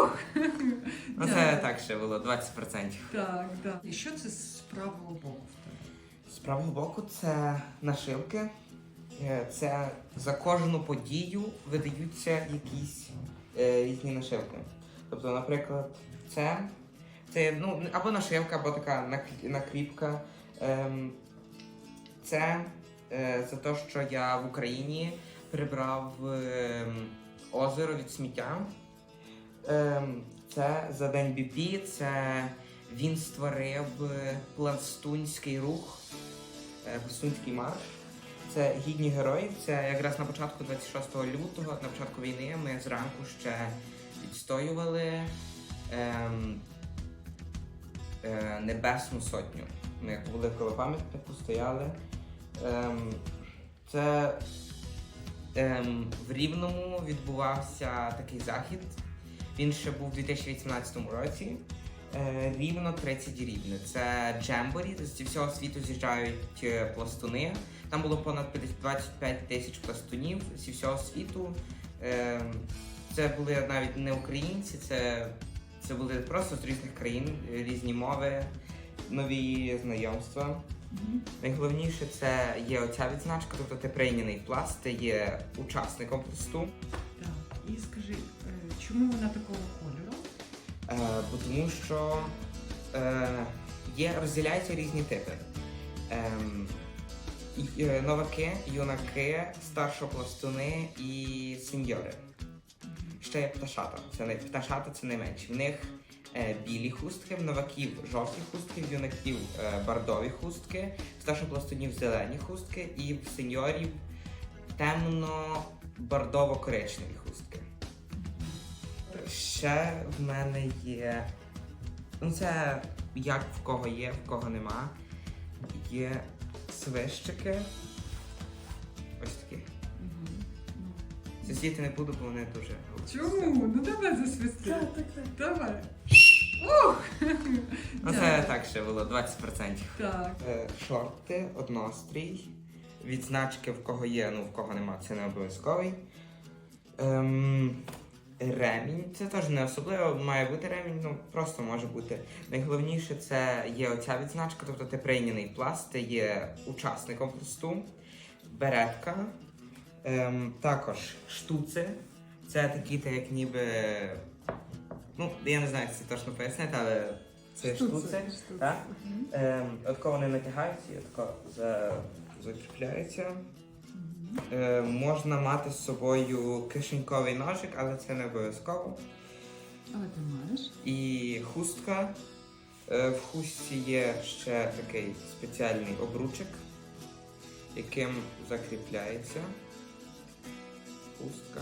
Ух! Ну це так ще було 20%. Так, так. І що це з правого боку в тебе? З правого боку це нашивки. Е, Це за кожну подію видаються якісь е, різні нашивки. Тобто, наприклад, це, це ну, або нашивка, або така нак- накріпка. Ем, це е, за те, що я в Україні прибрав ем, озеро від сміття. Ем, це за день БП, це він створив пластунський рух, е, пластунський марш. Це гідні героїв. Це якраз на початку 26 лютого, на початку війни, ми зранку ще відстоювали ем, е, Небесну Сотню. Ми були коло пам'ятнику, стояли. Ем, це в Рівному відбувався такий захід. Він ще був у 2018 році. Е, Рівно 30 рівне. Це Джемборі. Зі всього світу з'їжджають е, пластуни. Там було понад 50 25 тисяч пластунів зі всього світу. Е, Це були навіть не українці, це, це були просто з різних країн, е, різні мови, нові знайомства. Найголовніше це є оця відзначка, тобто ти прийняний в пласт, ти є учасником пласту. Так. І скажи, е, чому вона такого кольору? Е, бо тому що е, є, розділяються різні типи. Ем, е, новаки, юнаки, старшопластуни і сеньори. Ще є пташата. Це не пташата це найменші. В них білі хустки, в новаків жовті хустки, в юнаків е, бордові хустки, в старшопластунів зелені хустки і в сеньорів темно-бордово-коричневі хустки. Ще в мене є. Ну, це як в кого є, в кого нема. Є свищики. Ось такі. Сидіти не буду, бо вони дуже голосні. Чому? Ну давай засвисти. Так, так, так. Ну, це так ще було 20%. Так. Е, Шорти, однострій. Відзначки в кого є, ну в кого нема, це не обов'язковий. Ем, ремінь, це теж не особливо, має бути ремінь, ну просто може бути. Найголовніше це є оця відзначка, тобто ти прийняний пласт, ти є учасником пласту, беретка, ем, також штуци. Це такі, та як ніби. Ну, я не знаю, як це точно пояснити, але це штуци. Так? Ем, отако вони натягаються і отако за, закріпляються. Е, можна мати з собою кишеньковий ножик, але це не обов'язково. Але ти маєш. І хустка. Е, в хустці є ще такий спеціальний обручик, яким закріпляється хустка.